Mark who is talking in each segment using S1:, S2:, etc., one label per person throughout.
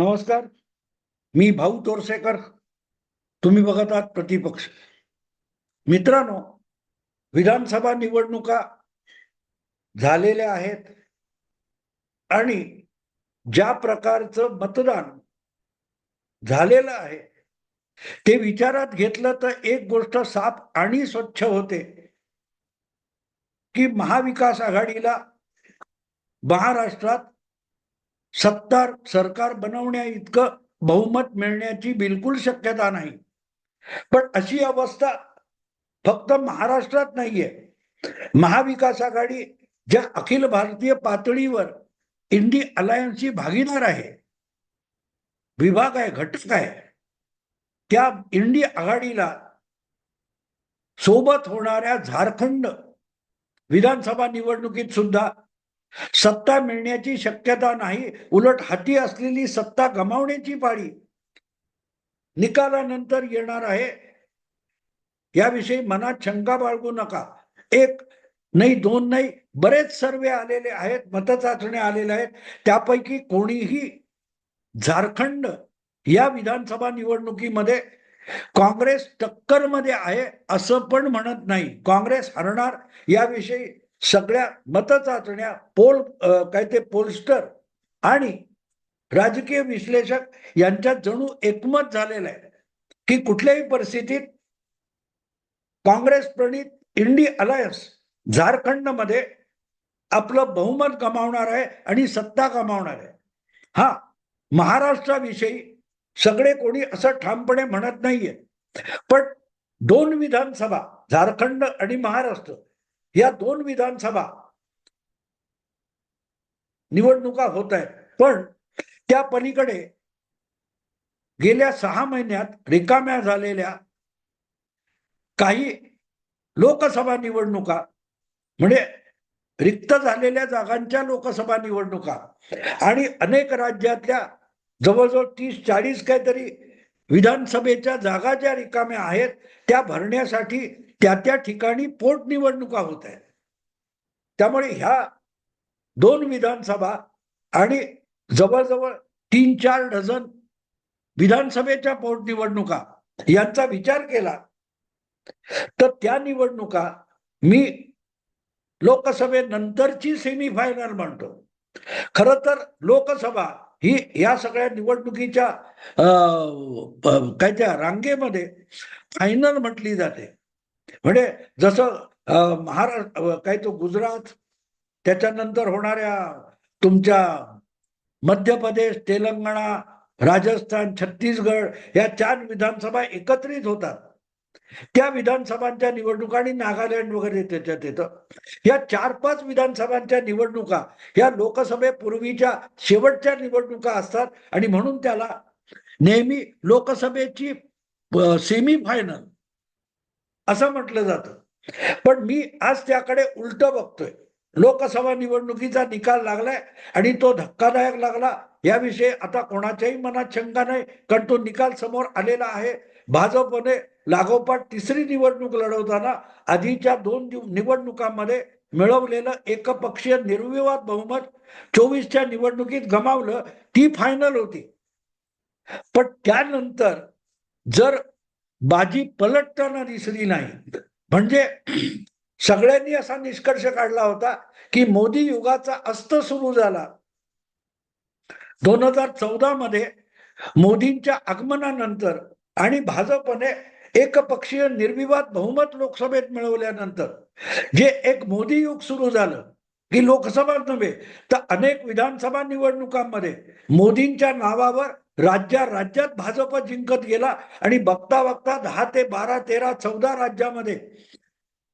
S1: नमस्कार. मी भाऊ तोरसेकर. तुम्ही बघत आहात प्रतिपक्ष. मित्रांनो विधानसभा निवडणुका झालेल्या आहेत आणि ज्या प्रकारचं मतदान झालेलं आहे ते विचारात घेतलं तर एक गोष्ट साफ आणि स्वच्छ होते की महाविकास आघाडीला महाराष्ट्रात सत्तार सरकार बनवण्या इतकं बहुमत मिळण्याची बिलकुल शक्यता नाही. पण अशी अवस्था फक्त महाराष्ट्रात नाहीये. महाविकास आघाडी ज्या अखिल भारतीय पातळीवर इंडी अलायन्सची भागीदार आहे विभाग आहे घटक आहे त्या इंडी आघाडीला सोबत होणाऱ्या झारखंड विधानसभा निवडणुकीत सुद्धा सत्ता मिळण्याची शक्यता नाही उलट हाती असलेली सत्ता गमावण्याची पाळी निकालानंतर येणार आहे. याविषयी मनात शंका बाळगू नका. एक नाही दोन नाही बरेच सर्वे आलेले आहेत मतचाचण्या आलेल्या आहेत. त्यापैकी कोणीही झारखंड या विधानसभा निवडणुकीमध्ये काँग्रेस टक्करमध्ये आहे असं पण म्हणत नाही. काँग्रेस हरणार याविषयी सगळ्या मतचाचण्या पोल काय ते पोलस्टर आणि राजकीय विश्लेषक यांच्यात जणू एकमत झालेलं आहे. की कुठल्याही परिस्थितीत काँग्रेस प्रणित इंडी अलायन्स झारखंडमध्ये आपलं बहुमत गमावणार आहे आणि सत्ता गमावणार आहे. हा महाराष्ट्राविषयी सगळे कोणी असं ठामपणे म्हणत नाहीये. पण दोन विधानसभा झारखंड आणि महाराष्ट्र या दोन विधानसभा निवडणुका होत आहेत. पण त्या पलीकडे गेल्या सहा महिन्यात रिकाम्या झालेल्या काही लोकसभा निवडणुका म्हणजे रिक्त झालेल्या जागांच्या लोकसभा निवडणुका आणि अनेक राज्यातल्या जवळजवळ तीस चाळीस काहीतरी विधानसभेच्या जागा ज्या रिकाम्या आहेत त्या भरण्यासाठी त्या त्या ठिकाणी पोटनिवडणुका होत आहेत. त्यामुळे ह्या दोन विधानसभा आणि जवळजवळ तीन चार डझन विधानसभेच्या पोटनिवडणुका यांचा विचार केला तर त्या निवडणुका मी लोकसभेनंतरची सेमीफायनल म्हणतो. खर तर लोकसभा ही या सगळ्या निवडणुकीच्या अं, काय त्या रांगेमध्ये फायनल म्हटली जाते. म्हणजे जसं महाराष्ट्र काय तो गुजरात त्याच्यानंतर होणाऱ्या तुमच्या मध्य प्रदेश तेलंगणा राजस्थान छत्तीसगड या चार विधानसभा एकत्रित होतात. त्या विधानसभांच्या निवडणुका आणि नागालँड वगैरे त्याच्यात येतं. या चार पाच विधानसभांच्या निवडणुका या लोकसभेपूर्वीच्या शेवटच्या निवडणुका असतात आणि म्हणून त्याला नेहमी लोकसभेची सेमी फायनल असं म्हटलं जातं. पण मी आज त्याकडे उलट बघतोय. लोकसभा निवडणुकीचा निकाल लागलाय आणि तो धक्कादायक लागला. याविषयी आता कोणाच्याही मनात शंका नाही. कारण तो निकाल समोर आलेला आहे. भाजपने लागोपाठ तिसरी निवडणूक लढवताना आधीच्या दोन निवडणुकांमध्ये मिळवलेलं एकपक्षीय निर्विवाद बहुमत चोवीसच्या निवडणुकीत गमावलं. ती फायनल होती. पण त्यानंतर जर बाजी पलटताना दिसली नाही म्हणजे सगळ्यांनी असा निष्कर्ष काढला होता की मोदी युगाचा अस्त सुरू झाला. दोन हजार चौदा मध्ये मोदींच्या आगमनानंतर आणि भाजपने एकपक्षीय निर्विवाद बहुमत लोकसभेत मिळवल्यानंतर जे एक मोदी युग सुरू झालं की लोकसभा नव्हे तर अनेक विधानसभा निवडणुकांमध्ये मोदींच्या नावावर राज्या राज्यात भाजप जिंकत गेला आणि बघता बघता दहा ते बारा तेरा चौदा राज्यामध्ये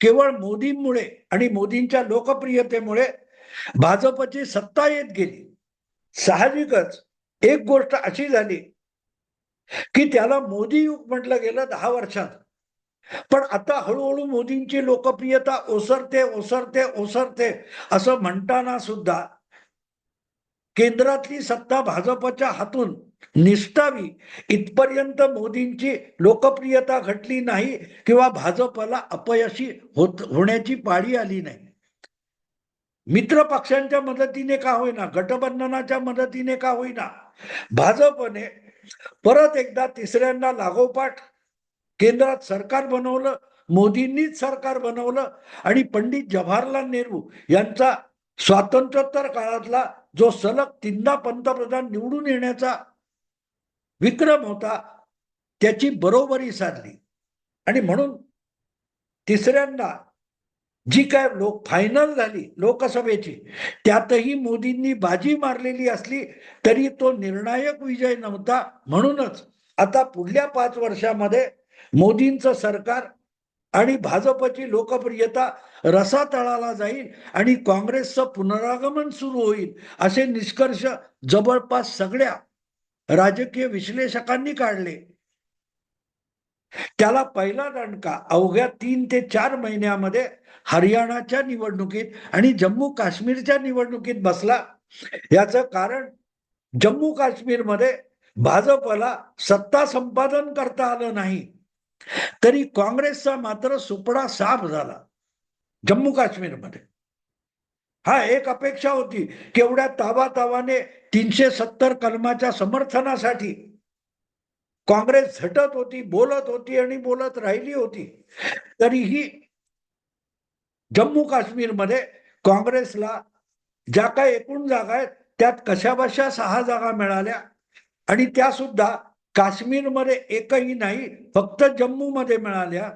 S1: केवळ मोदींमुळे आणि मोदींच्या लोकप्रियतेमुळे भाजपची सत्ता येत गेली. साहजिकच एक गोष्ट अशी झाली की त्याला मोदी युग म्हटलं गेलं दहा वर्षात. पण आता हळूहळू मोदींची लोकप्रियता ओसरते ओसरते ओसरते असं म्हणताना सुद्धा केंद्रातली सत्ता भाजपच्या हातून निष्ठावी. इथपर्यंत मोदींची लोकप्रियता घटली नाही किंवा भाजपला अपयशी होत होण्याची पाळी आली नाही. मित्र पक्षांच्या मदतीने का होईना गटबंधनाच्या मदतीने का होईना भाजपने परत एकदा तिसऱ्यांदा लागोपाठ केंद्रात सरकार बनवलं मोदींनीच सरकार बनवलं आणि पंडित जवाहरलाल नेहरू यांचा स्वातंत्र्योत्तर काळातला जो सलग तीनदा पंतप्रधान निवडून येण्याचा विक्रम होता त्याची बरोबरी साधली. आणि म्हणून तिसऱ्यांदा जी काय लोक फायनल झाली लोकसभेची त्यातही मोदींनी बाजी मारलेली असली तरी तो निर्णायक विजय नव्हता. म्हणूनच आता पुढल्या पाच वर्षामध्ये मोदींचं सरकार आणि भाजपची लोकप्रियता रसातळाला जाईल आणि काँग्रेसचं पुनरागमन सुरू होईल असे निष्कर्ष जवळपास सगळ्या राजकीय विश्लेषकांनी काढले. त्याला पहिला दणका अवघ्या तीन ते चार महिन्यामध्ये हरियाणाच्या निवडणुकीत आणि जम्मू काश्मीरच्या निवडणुकीत बसला. याचं कारण जम्मू काश्मीरमध्ये भाजपला सत्ता संपादन करता आलं नाही. तरी काँग्रेसचा मात्र सुपडा साफ झाला जम्मू काश्मीरमध्ये. हा एक अपेक्षा होती. केवढ्या ताबा तावाने तीनशे सत्तर कलमाच्या समर्थनासाठी काँग्रेस झटत होती बोलत होती आणि बोलत राहिली होती. तरीही जम्मू काश्मीरमध्ये काँग्रेसला ज्या काही एकूण जागा आहेत त्यात कशाबशा सहा जागा मिळाल्या. आणि त्या सुद्धा काश्मीरमध्ये एकही नाही फक्त जम्मूमध्ये मिळाल्या.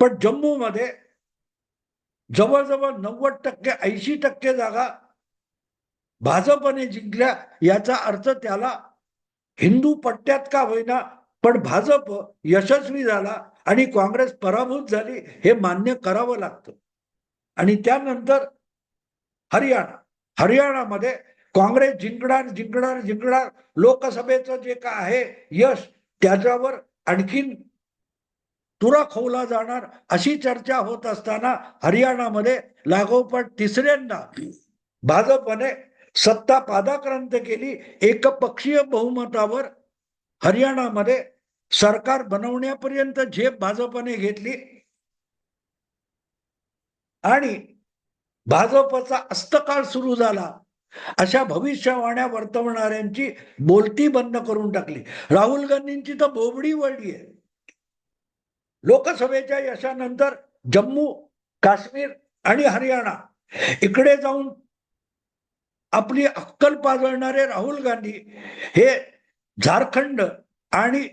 S1: पण जम्मूमध्ये जवळजवळ नव्वद टक्के ऐंशी टक्के जागा भाजपने जिंकल्या. याचा अर्थ त्याला हिंदू पट्ट्यात का होईना पण भाजप यशस्वी झाला आणि काँग्रेस पराभूत झाली हे मान्य करावं लागतं. आणि त्यानंतर हरियाणा. हरियाणामध्ये काँग्रेस जिंकणार जिंकणार जिंकणार. लोकसभेचं जे काय आहे यश त्याच्यावर आणखीन तुरा खोवला जाणार. अशी चर्चा होत असताना हरियाणामध्ये लागोपाठ तिसऱ्यांदा भाजपने सत्ता पादाक्रांत केली. एकपक्षीय बहुमतावर हरियाणामध्ये सरकार बनवण्यापर्यंत झेप भाजपने घेतली. आणि भाजपचा अस्तकाळ सुरू झाला. अशा भविष्यवाण्या वर्तवणाऱ्यांची बोलती बंद करून टाकली. राहुल गांधींची तर बोबडी वळली आहे. लोकसभेच्या यशानंतर जम्मू काश्मीर आणि हरियाणा इकडे जाऊन आपली अक्कल पाजळणारे राहुल गांधी हे झारखंड आणि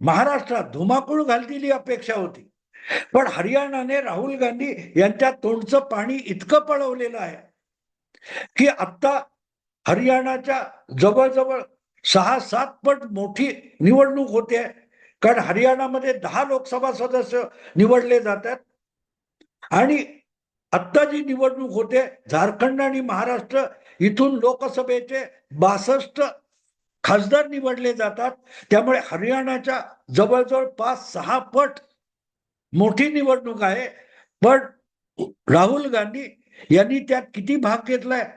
S1: महाराष्ट्रात धुमाकूळ घाललेली अपेक्षा होती. पण हरियाणाने राहुल गांधी यांच्या तोंडचं पाणी इतकं पळवलेलं आहे की आता हरियाणाच्या जवळजवळ सहा सात पट मोठी निवडणूक होते. कारण हरियाणामध्ये दहा लोकसभा सदस्य निवडले जातात. आणि आत्ता जी निवडणूक होते झारखंड आणि महाराष्ट्र इथून लोकसभेचे बासष्ट खासदार निवडले जातात. त्यामुळे हरियाणाच्या जवळजवळ पाच सहा पट मोठी निवडणूक आहे. पण राहुल गांधी यांनी त्यात किती भाग घेतलाय?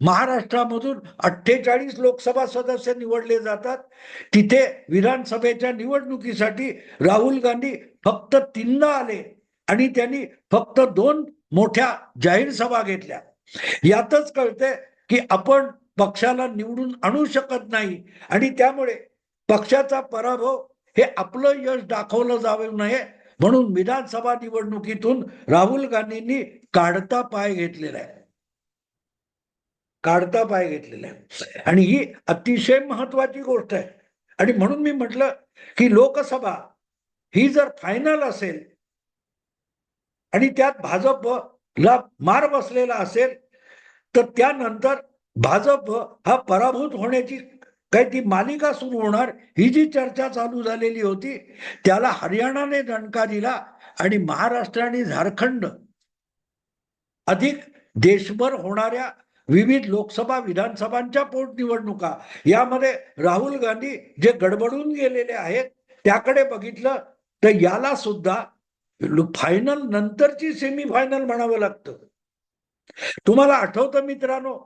S1: महाराष्ट्रामधून अठ्ठेचाळीस लोकसभा सदस्य निवडले जातात. तिथे विधानसभेच्या निवडणुकीसाठी राहुल गांधी फक्त तीनदा आले आणि त्यांनी फक्त दोन मोठ्या जाहीर सभा घेतल्या. यातच कळते की आपण पक्षाला निवडून आणू शकत नाही आणि त्यामुळे पक्षाचा पराभव हे आपलं यश दाखवलं जाऊ नये म्हणून विधानसभा निवडणुकीतून राहुल गांधींनी काढता पाय घेतलेला आहे. काढता पाय घेतलेला आहे आणि ही अतिशय महत्वाची गोष्ट आहे. आणि म्हणून मी म्हटलं की लोकसभा ही जर फायनल असेल आणि त्यात भाजपला मार बसलेला असेल तर त्यानंतर भाजप हा पराभूत होण्याची काही ती मालिका सुरू होणार ही जी चर्चा चालू झालेली होती त्याला हरियाणाने दणका दिला आणि महाराष्ट्र आणि झारखंड अधिक देशभर होणाऱ्या विविध लोकसभा विधानसभांच्या पोटनिवडणुका. यामध्ये राहुल गांधी जे गडबडून गेलेले आहेत त्याकडे बघितलं तर याला सुद्धा फायनल नंतरची सेमीफायनल म्हणावं लागतं. तुम्हाला आठवतं मित्रांनो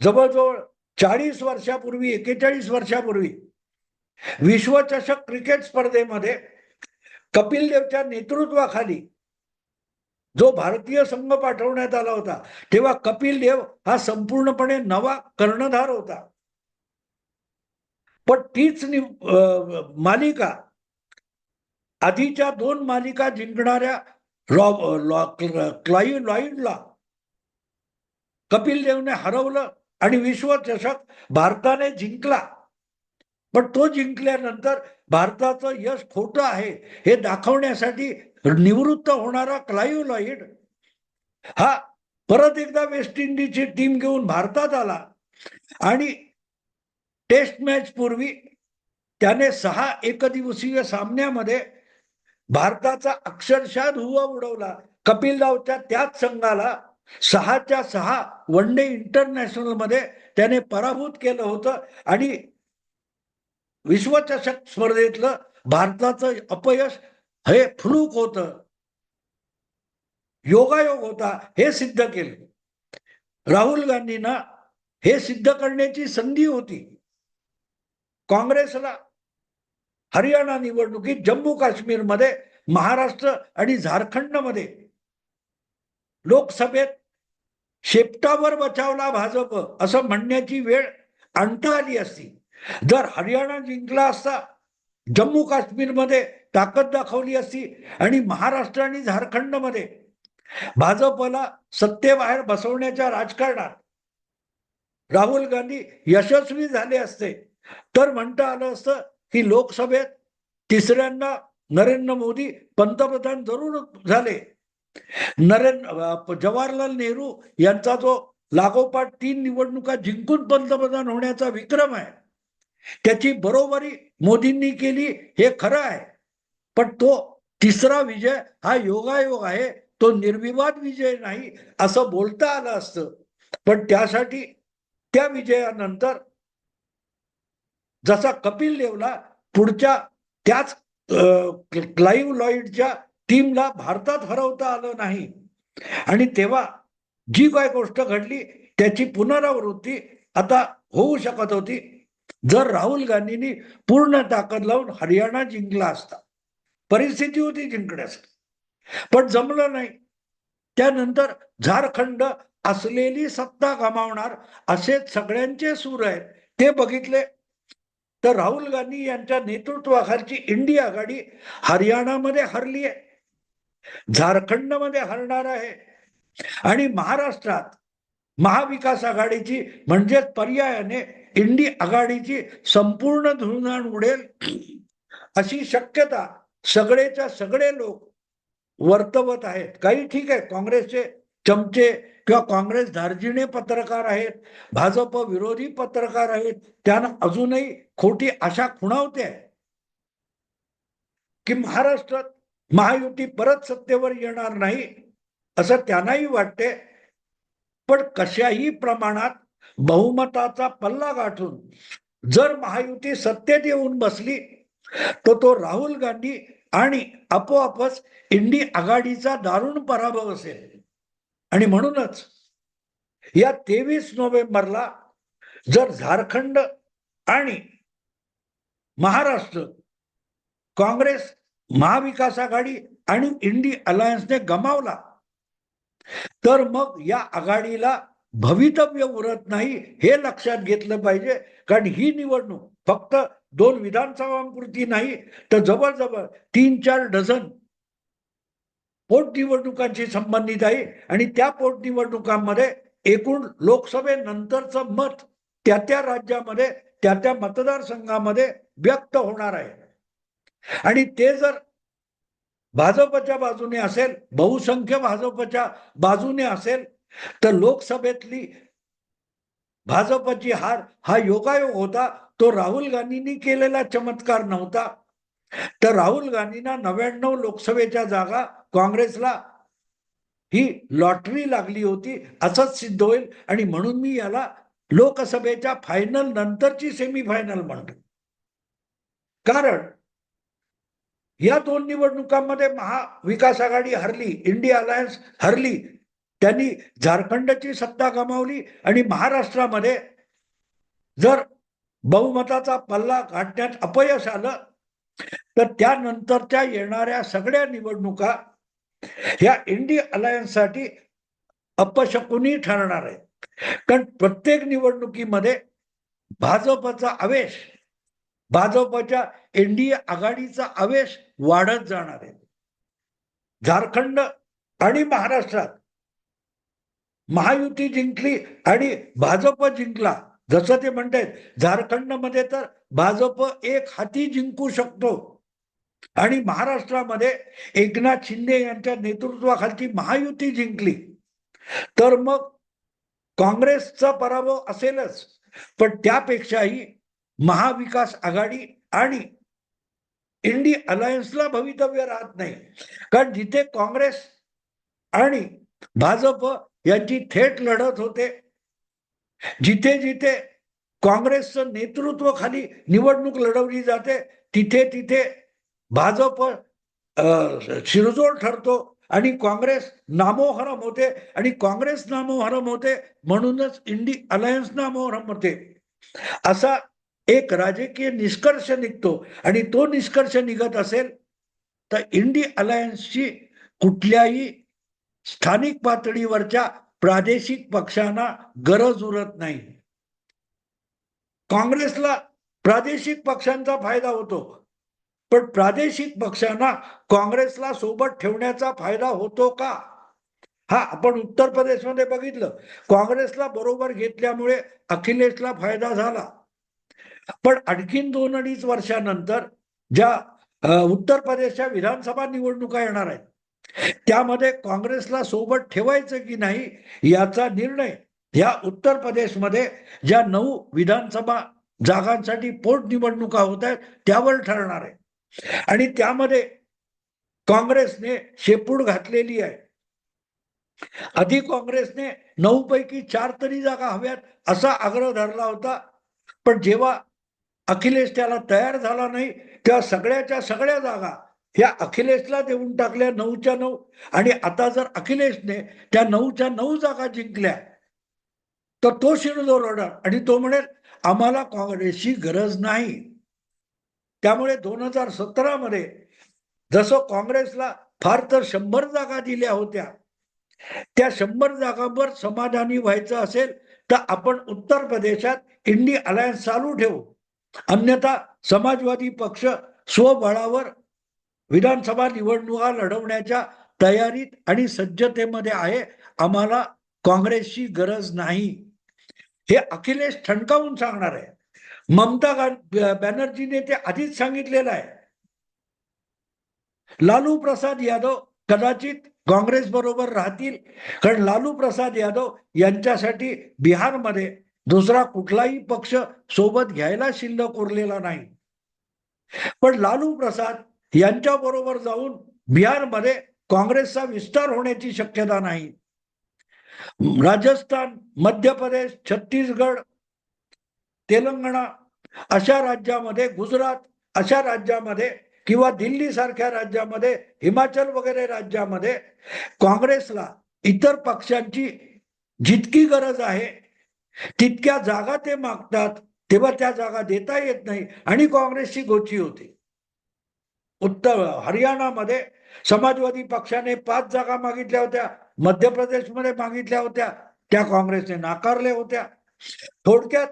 S1: जवळजवळ चाळीस वर्षापूर्वी एकेचाळीस वर्षापूर्वी विश्वचषक क्रिकेट स्पर्धेमध्ये कपिल देवच्या नेतृत्वाखाली जो भारतीय संघ पाठवण्यात आला होता तेव्हा कपिल देव हा संपूर्णपणे नवा कर्णधार होता. पण तीच मालिका आधीच्या दोन मालिका जिंकणाऱ्या रॉब लॉ- लॉईडला कपिल देवने हरवलं आणि विश्वचषक भारताने जिंकला. पण तो जिंकल्यानंतर भारताचं यश खोटं आहे हे दाखवण्यासाठी निवृत्त होणारा क्लाईव्ह लॉईड हा परत एकदा वेस्ट इंडिजची टीम घेऊन भारतात आला आणि टेस्ट मॅच पूर्वी त्याने सहा एकदिवसीय सामन्यामध्ये भारताचा अक्षरशः धुवा उडवला. कपिल रावच्या त्याच संघाला सहाच्या सहा वन डे इंटरनॅशनलमध्ये त्याने पराभूत केलं होतं आणि विश्वचषक स्पर्धेतलं भारताचं अपयश हे फ्लूक होत. योगायोग होता हे सिद्ध केलं. राहुल गांधींना हे सिद्ध करण्याची संधी होती. काँग्रेसला हरियाणा निवडणुकीत जम्मू काश्मीरमध्ये महाराष्ट्र आणि झारखंडमध्ये लोकसभेत शेपटावर बचावला भाजप असं म्हणण्याची वेळ आणता आली असती. जर हरियाणा जिंकला असता जम्मू काश्मीरमध्ये ताकद दाखवली असती आणि महाराष्ट्र आणि झारखंडमध्ये भाजपला सत्तेबाहेर बसवण्याच्या राजकारणात राहुल गांधी यशस्वी झाले असते. तर म्हणता आलं असतं की लोकसभेत तिसऱ्यांदा नरेंद्र मोदी पंतप्रधान जरूर झाले. नरेंद्र जवाहरलाल नेहरू यांचा जो लागोपाठ तीन निवडणुका जिंकून पंतप्रधान होण्याचा विक्रम आहे त्याची बरोबरी मोदींनी केली हे खरं आहे. पण तो तिसरा विजय हा योगायोग आहे तो निर्विवाद विजय नाही असं बोलता आलं असतं. पण त्यासाठी त्या विजयानंतर जसा कपिल देवला पुढच्या त्याच क्लाइव्ह लॉईडच्या टीमला भारतात हरवता आलं नाही. आणि तेव्हा जी काय गोष्ट घडली त्याची पुनरावृत्ती आता होऊ शकत होती. जर राहुल गांधींनी पूर्ण ताकद लावून हरियाणा जिंकला असता परिस्थिती होती जिंकण्यासाठी. पण जमलं नाही. त्यानंतर झारखंड असलेली सत्ता गमावणार असे सगळ्यांचे सूर आहेत. ते बघितले. तर राहुल गांधी यांच्या नेतृत्वाखालची इंडिया आघाडी हरियाणामध्ये हरली आहे. झारखंडमध्ये हरणार आहे. आणि महाराष्ट्रात महाविकास आघाडीची म्हणजेच पर्यायाने इंडी आघाडीची संपूर्ण धुळणाण उडेल अशी शक्यता सगळेच्या सगळे लोक वर्तवत आहेत. काही ठीक आहे काँग्रेसचे चमचे किंवा काँग्रेस धार्जिणे पत्रकार आहेत भाजप विरोधी पत्रकार आहेत त्यांना अजूनही खोटी आशा खुणावते. आहे की महाराष्ट्रात महायुती परत सत्तेवर येणार नाही असं त्यांनाही वाटते. पण कशाही प्रमाणात बहुमताचा पल्ला गाठून जर महायुती सत्तेत येऊन बसली तर तो राहुल गांधी आणि आपोआपच इंडी आघाडीचा दारुण पराभव असेल. आणि म्हणूनच या तेवीस नोव्हेंबरला जर झारखंड आणि महाराष्ट्र काँग्रेस महाविकास आघाडी आणि इंडी अलायन्सने गमावला तर मग या आघाडीला भवितव्य उरत नाही हे लक्षात घेतलं पाहिजे. कारण ही निवडणूक फक्त दोन विधानसभांपुरती नाही तर जवळजवळ तीन चार डझन पोटनिवडणुकांशी संबंधित आहे. आणि त्या पोटनिवडणुकांमध्ये एकूण लोकसभेनंतरचं मत त्या त्या राज्यामध्ये त्या त्या मतदारसंघामध्ये व्यक्त होणार आहे. आणि ते जर भाजपच्या बाजूने असेल बहुसंख्य भाजपच्या बाजूने असेल तर लोकसभेतली भाजपची हार हा योगायोग होता. तो राहुल गांधींनी केलेला चमत्कार नव्हता. तर राहुल गांधींना नव्याण्णव लोकसभेच्या जागा काँग्रेसला ही लॉटरी लागली होती असंच सिद्ध होईल. आणि म्हणून मी याला लोकसभेच्या फायनल नंतरची सेमीफायनल म्हणतो. कारण या दोन निवडणुकांमध्ये महाविकास आघाडी हरली इंडिया अलायन्स हरली त्यांनी झारखंडची सत्ता गमावली आणि महाराष्ट्रामध्ये जर बहुमताचा पल्ला गाठण्यात अपयश आलं तर त्यानंतरच्या येणाऱ्या सगळ्या निवडणुका या इंडी अलायन्ससाठी अपशकुनी ठरणार आहे कारण प्रत्येक निवडणुकीमध्ये भाजपचा आवेश भाजपच्या एनडीए आघाडीचा आवेश वाढत जाणार आहे. झारखंड आणि महाराष्ट्रात महायुती जिंकली आणि भाजप जिंकला जसं ते म्हणतात झारखंडमध्ये तर भाजप एक हाती जिंकू शकतो. आणि महाराष्ट्रामध्ये एकनाथ शिंदे यांच्या नेतृत्वाखालची महायुती जिंकली. तर मग काँग्रेसचा पराभव असेलच पण त्यापेक्षाही महाविकास आघाडी आणि इंडी अलायन्सला भवितव्य राहत नाही. कारण जिथे काँग्रेस आणि भाजप यांची थेट लढत होते जिथे जिथे काँग्रेसचं नेतृत्व खाली निवडणूक लढवली जाते तिथे तिथे भाजप शिरजोड ठरतो आणि काँग्रेस नामोहरम होते आणि काँग्रेस नामोहरम होते म्हणूनच इंडी अलायन्स नामोहरम होते. असा एक राजकीय निष्कर्ष निघतो आणि तो निष्कर्ष निघत असेल तर इंडी अलायन्सची कुठल्याही स्थानिक पातळीवरच्या प्रादेशिक पक्षांना गरज उरत नाही. काँग्रेसला प्रादेशिक पक्षांचा फायदा होतो. पण प्रादेशिक पक्षांना काँग्रेसला सोबत ठेवण्याचा फायदा होतो का? हा आपण उत्तर प्रदेशमध्ये बघितलं. काँग्रेसला बरोबर घेतल्यामुळे अखिलेशला फायदा झाला. पण आणखीन दोन अडीच वर्षानंतर ज्या उत्तर प्रदेशच्या विधानसभा निवडणुका येणार आहेत त्यामध्ये काँग्रेसला सोबत ठेवायचं की नाही याचा निर्णय या उत्तर प्रदेशमध्ये ज्या नऊ विधानसभा जागांसाठी पोटनिवडणुका होत आहेत त्यावर ठरणार आहे. आणि त्यामध्ये काँग्रेसने शेपूड घातलेली आहे. आधी काँग्रेसने नऊ पैकी चार तरी जागा हव्यात असा आग्रह धरला होता. पण जेव्हा अखिलेश त्याला तयार झाला नाही तेव्हा सगळ्याच्या सगळ्या जागा ह्या अखिलेशला देऊन टाकल्या नऊच्या नऊ. आणि आता जर अखिलेशने त्या नऊच्या नऊ जागा जिंकल्या तर तो शिरजो लढणार आणि तो म्हणेल आम्हाला काँग्रेसची गरज नाही. त्यामुळे दोन हजार सतरा मध्ये जसं काँग्रेसला फार तर शंभर जागा दिल्या होत्या त्या शंभर जागांवर समाधानी व्हायचं असेल तर आपण उत्तर प्रदेशात इंडी अलायन्स चालू ठेवू. अन्यथा समाजवादी पक्ष स्वबळावर विधानसभा निवडणुका लढवण्याच्या तयारीत आणि सज्जतेमध्ये आहे. आम्हाला काँग्रेसची गरज नाही. हे अखिलेश ठणकावून सांगणार आहे. ममता बॅनर्जीने ते आधीच सांगितलेलं आहे. लालू प्रसाद यादव कदाचित काँग्रेस बरोबर राहतील. कारण लालू प्रसाद यादव यांच्यासाठी बिहारमध्ये दुसरा कुठलाही पक्ष सोबत घ्यायला शिल्लक उरलेला नाही. पण लालू प्रसाद यांच्या बरोबर जाऊन बिहारमध्ये काँग्रेसचा विस्तार होण्याची शक्यता नाही. राजस्थान मध्य प्रदेश छत्तीसगड तेलंगणा अशा राज्यामध्ये गुजरात अशा राज्यामध्ये किंवा दिल्ली सारख्या राज्यामध्ये हिमाचल वगैरे राज्यामध्ये काँग्रेसला इतर पक्षांची जितकी गरज आहे तितक्या जागा ते मागतात तेव्हा त्या जागा देता येत नाही आणि काँग्रेसची गोची होती. उत्तर हरियाणामध्ये समाजवादी पक्षाने पाच जागा मागितल्या होत्या मध्य प्रदेशमध्ये मागितल्या होत्या त्या काँग्रेसने नाकारल्या होत्या. थोडक्यात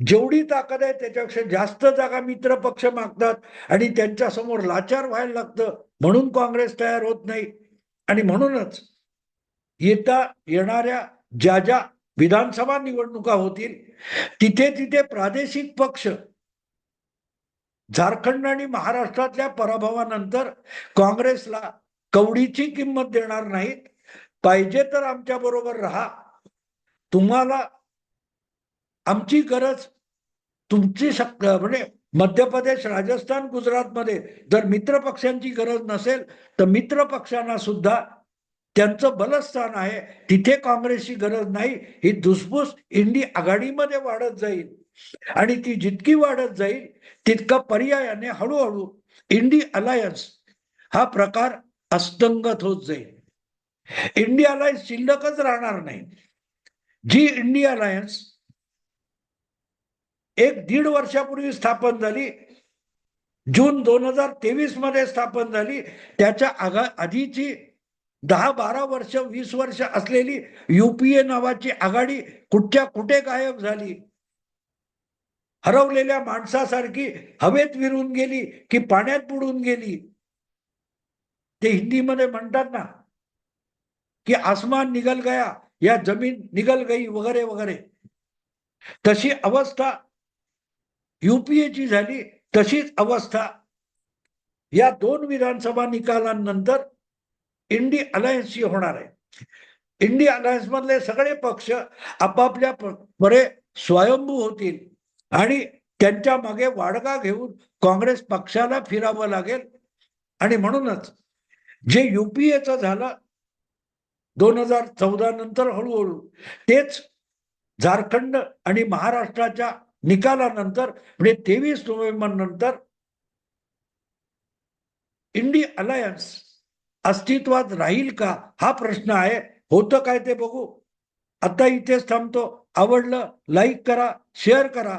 S1: जेवढी ताकद आहे त्याच्यापेक्षा जास्त जागा मित्र पक्ष मागतात आणि त्यांच्यासमोर लाचार व्हायला लागतं म्हणून काँग्रेस तयार होत नाही. आणि म्हणूनच येता येणाऱ्या ज्या ज्या विधानसभा निवडणुका होतील तिथे तिथे प्रादेशिक पक्ष झारखंड आणि महाराष्ट्रातल्या पराभवानंतर काँग्रेसला कवडीची किंमत देणार नाहीत. पाहिजे तर आमच्या बरोबर राहा. तुम्हाला आमची गरज तुमची शक म्हणजे मध्य प्रदेश राजस्थान गुजरातमध्ये जर मित्र पक्षांची गरज नसेल तर मित्र पक्षांना सुद्धा त्यांचं बलस्थान आहे. तिथे काँग्रेसची गरज नाही. ही धुसफूस इंडी आघाडीमध्ये वाढत जाईल. आणि ती जितकी वाढत जाईल तितका पर्यायाने हळूहळू इंडी अलायन्स हा प्रकार अस्तंगत होत जाईल. इंडी अलायन्स शिल्लकच राहणार नाही. जी इंडी अलायन्स एक दीड वर्षापूर्वी स्थापन झाली जून दोन हजार तेवीसमध्ये स्थापन झाली त्याच्या आगा आधीची दहा बारा वर्ष वीस वर्ष असलेली युपीए नावाची आघाडी कुठच्या कुठे गायब झाली? हरवलेल्या माणसासारखी हवेत विरून गेली की पाण्यात बुडून गेली. ते हिंदीमध्ये म्हणतात ना की आसमान निघल गया या जमीन निघल गई वगैरे वगैरे. तशी अवस्था युपीएची झाली तशीच अवस्था या दोन विधानसभा निकालांनंतर इंडी अलायन्सची होणार आहे. इंडी अलायन्स मधले सगळे पक्ष आपापल्या परे स्वयंभू होतील. आणि त्यांच्या मागे वाडगा घेऊन काँग्रेस पक्षाला फिरावं लागेल. आणि म्हणूनच जे युपीएचं झालं दोन हजार चौदा नंतर हळूहळू तेच झारखंड आणि महाराष्ट्राच्या निकालानंतर म्हणजे तेवीस नोव्हेंबर नंतर इंडी अलायन्स अस्तित्वात राहील का? हा प्रश्न आहे. होतं काय ते बघू. आता इथेच थांबतो. आवडलं लाईक करा शेअर करा.